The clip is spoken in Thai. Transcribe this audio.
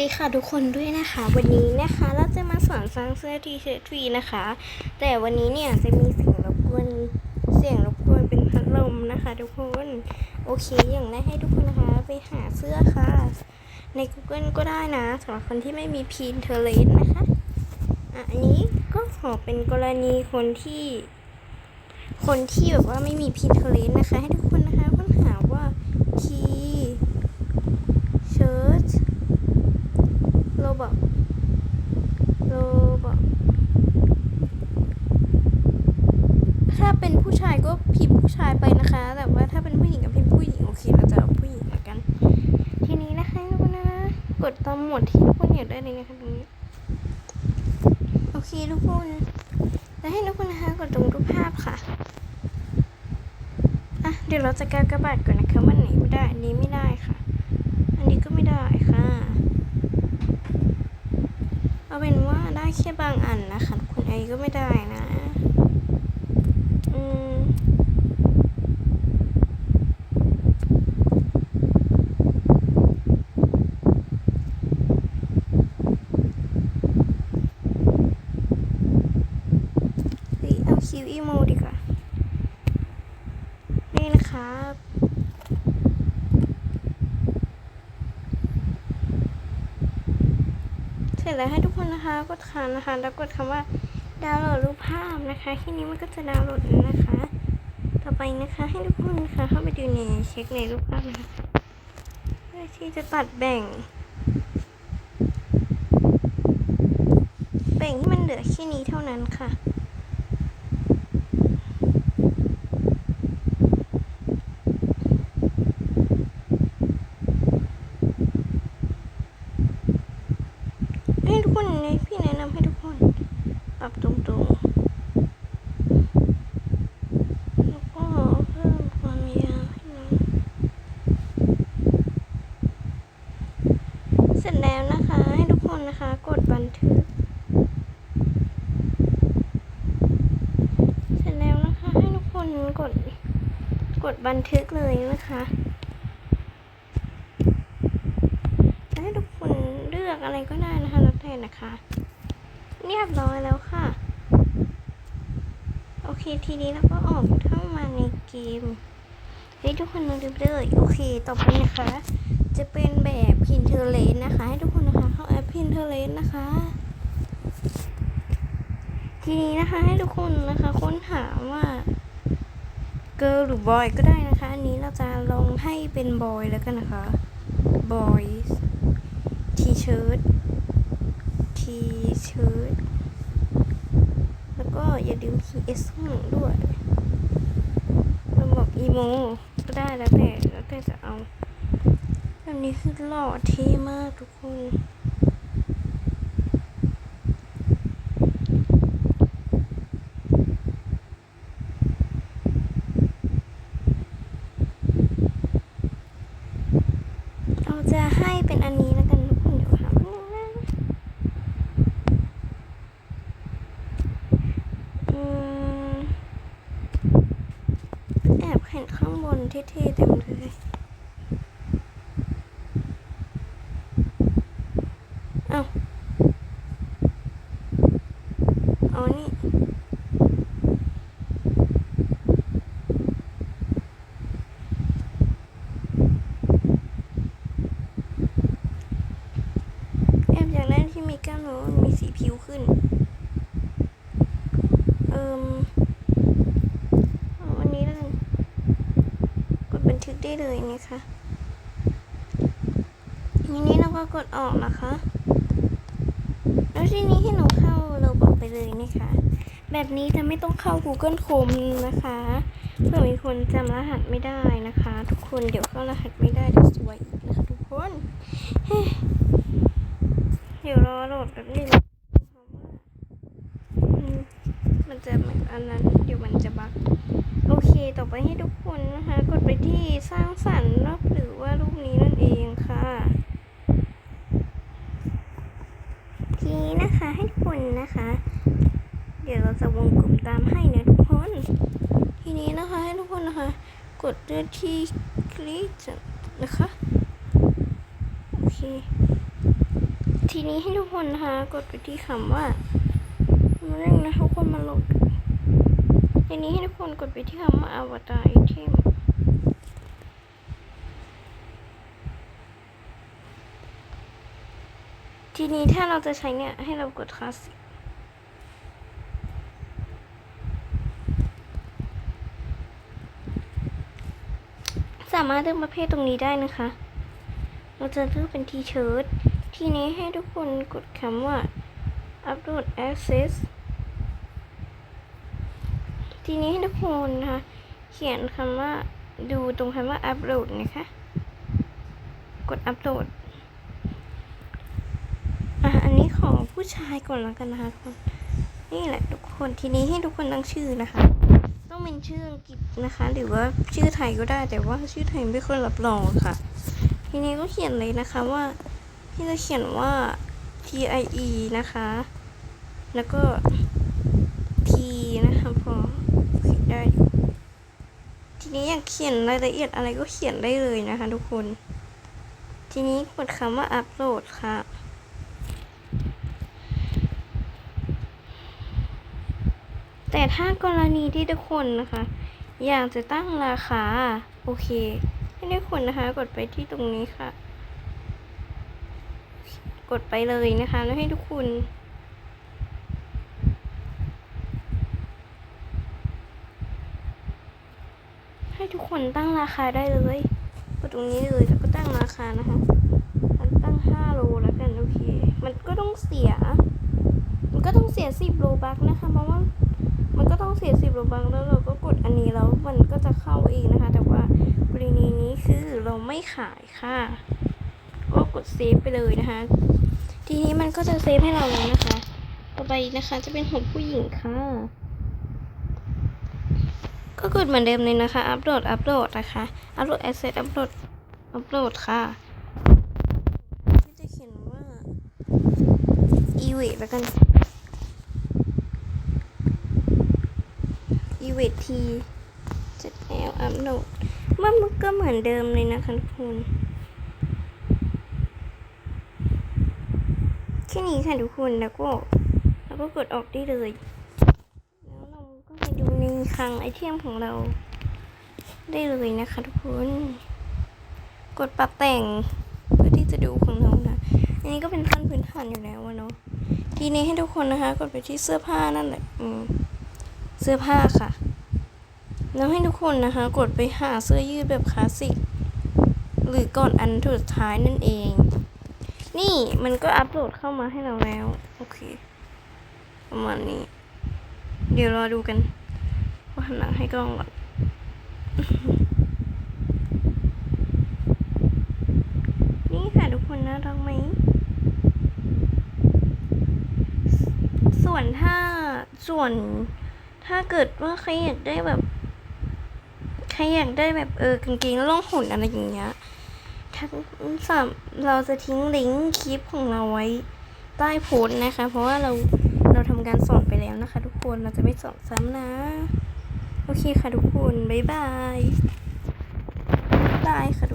ดีค่ะทุกคนด้วยนะคะ วันนี้นะคะเราจะมาสอนสร้างเสื้อทีเชิร์ตฟีนะคะ แต่วันนี้เนี่ยจะมีเสียงรบกวนเสียงรบกวนเป็นพัดลมนะคะทุกคนโอเคอย่างแรกให้ทุกคนนะคะไปหาเสื้อค่ะ ใน Google ก็ได้นะสำหรับคนที่ไม่มี Pinterest นะคะอะอันนี้ก็ขอเป็นกรณีคนที่ คนที่แบบว่าไม่มี Pinterest นะคะให้ทุกคนะคะค้นหาว่า T shirt โลบอกโลบอกถ้า เป็นผู้ชายก็พิมพ์ผู้ชายไปนะคะ แต่ว่าถ้าเป็นผู้หญิงก็พิมพ์ผู้หญิงโอเคเราจะเอาผู้หญิงละกัน ทีนี้นะคะทุกคนนะกดตามหมวดที่ทุกคนอยากได้เลยนะคะตรงนี้โอเคทุกคนแล้วให้ทุกคนนะคะกดตรงรูปภาพค่ะอะเดี๋ยวเราจะแกากระบาดก่อนนะคะวันไหนไม่ได้ อันนี้ไม่ได้ค่ะ อันนี้ก็ไม่ได้ค่ะเอาเป็นว่าได้แค่บางอันนะคะทุกคนไอ้ก็ไม่ได้นะ อืม เฮ้ยเอาคิวอีโมดีกว่า นี่นะครับ เสร็จแล้วให้ทุกคนนะคะ กดค้างนะคะ แล้วกดคำว่าดาวน์โหลดรูปภาพนะคะ แค่นี้มันก็จะดาวน์โหลดแล้วนะคะ ต่อไปนะคะ ให้ทุกคนนะคะเข้าไปดูในเช็คในรูปภาพนะคะเพื่อที่จะตัดแบ่ง แบ่งที่มันเหลือแค่นี้เท่านั้นค่ะ ให้ทุกคนในพี่แนะนำให้ทุกคนปรับตรงๆ แล้วก็เพิ่มความยาวให้หน่อยเสร็จแล้วนะคะ ให้ทุกคนนะคะ กดบันทึก เสร็จแล้วนะคะ ให้ทุกคนกด กดบันทึกเลย นะคะจะให้ทุกคนเลือกอะไรก็ได้นะคะแล้วแต่นะคะ เรียบร้อยแล้วค่ะ โอเคทีนี้เราก็ออกเข้ามาในเกมให้ทุกคนมาดูเลยโอเค ต่อไปนะคะ จะเป็นแบบ Pinterest นะคะ ให้ทุกคนนะคะเข้าแอป Pinterest นะคะทีนี้นะคะให้ทุกคนนะคะ ค้นหาว่า girl หรือ boy ก็ได้นะคะ อันนี้เราจะลองให้เป็น boy แล้วกันนะคะ boys t-shirt t-shirt แล้วก็อย่าลืม ps ข้างหลังด้วยเราบอก emo ก็ได้แล้วแต่แล้วแต่จะเอาแบบนี้คือหล่อเท่มากทุกคน เราจะให้เป็นอันนี้แล้วกันทุกคนเดี๋ยวหาแป๊บนึงนะอืมแอบเห็น ข้างบนเท่ๆเต็มเลยเอาเอานี่ แอบอยากได้ที่มีกล้ามเนื้อมันมีสีผิวขึ้น เอิมเอาอันนี้แล้วกันกดบันทึกได้ เลยนะคะทีนี้เราก็กดออกนะคะ แล้วทีนี้ให้หนูเข้าเราบอกไปเลยนะคะ แบบนี้จะไม่ต้องเข้า Google Chrome นะคะเผื่อมีคนจำรหัสไม่ได้นะคะ ทุกคนเดี๋ยวเข้ารหัสไม่ได้จะสวยนะคะทุกคน เดี๋ยวรอโหลดแป๊บนึงเพราะว่าอืมมันจะเหมือนอันนั้นเดี๋ยวมันจะบักโอเคต่อไปให้ทุกคนนะคะ ที่สร้างสรรค์เนอะหรือว่ารูปนี้นั่นเองค่ะทีนี้นะคะให้ทุกคนนะคะ เดี๋ยวเราจะวงกลุ่มตามให้นะทุกคน ทีนี้นะคะให้ทุกคนนะคะ กดเลือกที่คลิกนะคะโอเคทีนี้ให้ทุกคนนะคะกดไปที่คำว่าเรื่องนะทุกคนมาโหลดทีนี้ให้ทุกคนกดไปที่คำว่า avatar item ที ทีนี้ถ้าเราจะใช้เนี่ย ให้เรากดคลาสสิกสามารถเลือกประเภทตรงนี้ได้นะคะ เราจะเลือกเป็นทีเชิร์ตทีนี้ให้ทุกคนกดคำว่า upload access ทีนี้ให้ทุกคนนะคะเขียนคำว่าดูตรงคำว่า upload นะคะ กด upload อะอันนี้ของ ผู้ชายก่อนแล้วกันนะคะทุกคนนี่แหละทุกคนทีนี้ให้ทุกคนตั้งชื่อนะคะ ต้องเป็นชื่ออังกฤษนะคะ หรือว่าชื่อไทยก็ได้ แต่ว่าชื่อไทยไม่ค่อยรับรองค่ะ ทีนี้ก็เขียนเลยนะคะว่าพี่จะเขียนว่า T I E นะคะ แล้วก็ P นะคะพอเขียนได้ ทีนี้อยากเขียนรายละเอียดอะไรก็เขียนได้เลยนะคะ ทุกคน ทีนี้กดคำว่าอัปโหลดค่ะ แต่ถ้ากรณีที่ทุกคนนะคะ อยากจะตั้งราคา โอเค ให้ทุกคนนะคะ กดไปที่ตรงนี้ค่ะ กดไปเลยนะคะ แล้วให้ทุกคนให้ทุกคนตั้งราคาได้เลยกดตรงนี้เลยแล้วก็ตั้งราคานะคะมันตั้ง5โลแล้วกันโอเค มันก็ต้องเสีย มันก็ต้องเสีย10โลบักนะคะเพราะว่า โลบักแล้วเราก็กดอันนี้แล้วมันก็จะเข้าเองนะคะ แต่ว่ากรณีนี้คือเราไม่ขายค่ะ ก็กดเซฟไปเลยนะคะ ทีนี้มันก็จะเซฟให้เราแล้วนะคะ ต่อไปนะคะจะเป็นของผู้หญิงค่ะ ก็กดเหมือนเดิมเลยนะคะ อัปโหลด อัปโหลดนะคะ อัปโหลดแอสเซทอัปโหลด อัปโหลดค่ะที่จะเขียนว่า e w a t แล้วกัน e w a t t จะแอลอัปโหลดมันก็เหมือนเดิมเลยนะคะทุกคนแค่นี้ค่ะทุกคนแล้วก็แล้วก็กดออกได้เลย แล้วเราก็ไปดูในคลังไอเทมของเรา ได้เลยนะคะทุกคน กดปรับแต่งเพื่อที่จะดูของเรานะ อันนี้ก็เป็นขั้นพื้นฐานอยู่แล้วเนาะทีนี้ให้ทุกคนนะคะ กดไปที่เสื้อผ้านั่นแหละเสื้อผ้าค่ะ แล้วให้ทุกคนนะคะ กดไปหาเสื้อยืดแบบคลาสสิก หรือก่อนอันสุดท้ายนั่นเอง นี่มันก็อัปโหลดเข้ามาให้เราแล้ว โอเค ประมาณนี้ เดี๋ยวรอดูกัน ว่าหันหลังให้กล้องก่อนนี่ค่ะทุกคนน่ารักไหม ส่วนถ้าส่วนถ้าเกิดว่าใครอยากได้แบบ ครอยากได้แบบเออกางเกงล่องหุ่นอะไรอย่างเงี้ยทั้งสามเราจะทิ้งลิงก์คลิปของเราไว้ใต้โพสต์นะคะ เพราะว่าเราเราทำการสอนไปแล้วนะคะ ทุกคนเราจะไม่สอนซ้ำนะ โอเคค่ะทุกคน บ๊ายบายบ๊ายบายค่ะ